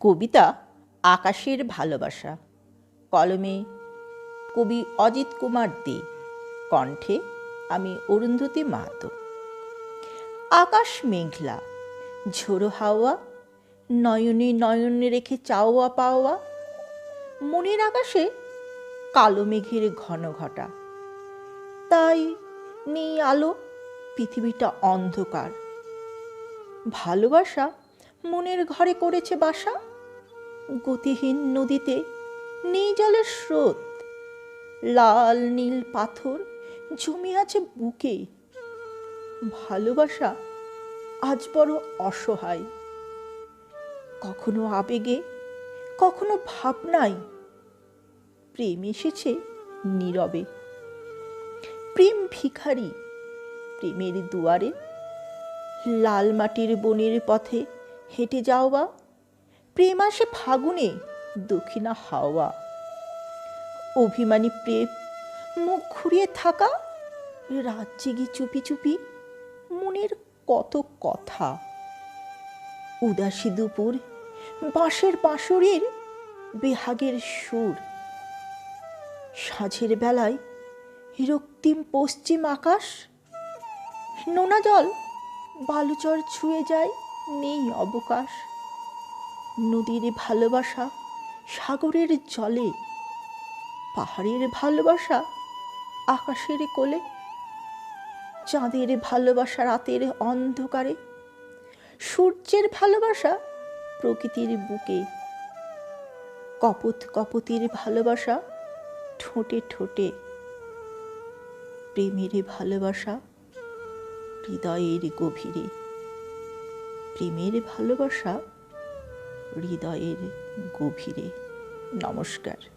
কবিতা আকাশের ভালোবাসা। কলমে কবি অজিত কুমার দে, কণ্ঠে আমি অরুন্ধতী মাহাতো। আকাশ মেঘলা, ঝোড়ো হাওয়া, নয়নে নয়নে রেখে চাওয়া পাওয়া, মনের আকাশে কালো মেঘের ঘন ঘটা। তাই নেই আলো, পৃথিবীটা অন্ধকার। ভালোবাসা মনের ঘরে করেছে বাসা? গতিহীন নদীতে নেই জলের স্রোত। লাল নীল পাথর জমে আছে বুকে। ভালোবাসা আজ বড় অসহায়। কখনো আবেগে, কখনো ভাবনায় প্রেম এসেছে নীরবে। প্রেম ভিখারি, প্রেমের দুয়ারে লাল মাটির বনের পথে হেঁটে যাওয়া প্রেম আসে ফাগুনে, দক্ষিণা হাওয়া। অভিমানী প্রেম, মুখ ঘুরিয়ে থাকা। রাত জেগে চুপি চুপি, মনের কত কথা। উদাসী দুপুর, বাঁশের বাঁশরের বেহাগের সুর। সাঁঝের বেলায়, রক্তিম পশ্চিম আকাশ। নোনা জল, বালুচর ছুঁয়ে যায়। নেই অবকাশ। নদীর ভালোবাসা সাগরের জলে, পাহাড়ের ভালোবাসা আকাশের কোলে। চাঁদের ভালোবাসা রাতের অন্ধকারে, সূর্যের ভালোবাসা প্রকৃতির বুকে। কপত কপতির ভালোবাসা ঠোঁটে ঠোঁটে। প্রেমের ভালোবাসা হৃদয়ের গভীরে। প্রেমের ভালোবাসা হৃদয়ের গভীরে। নমস্কার।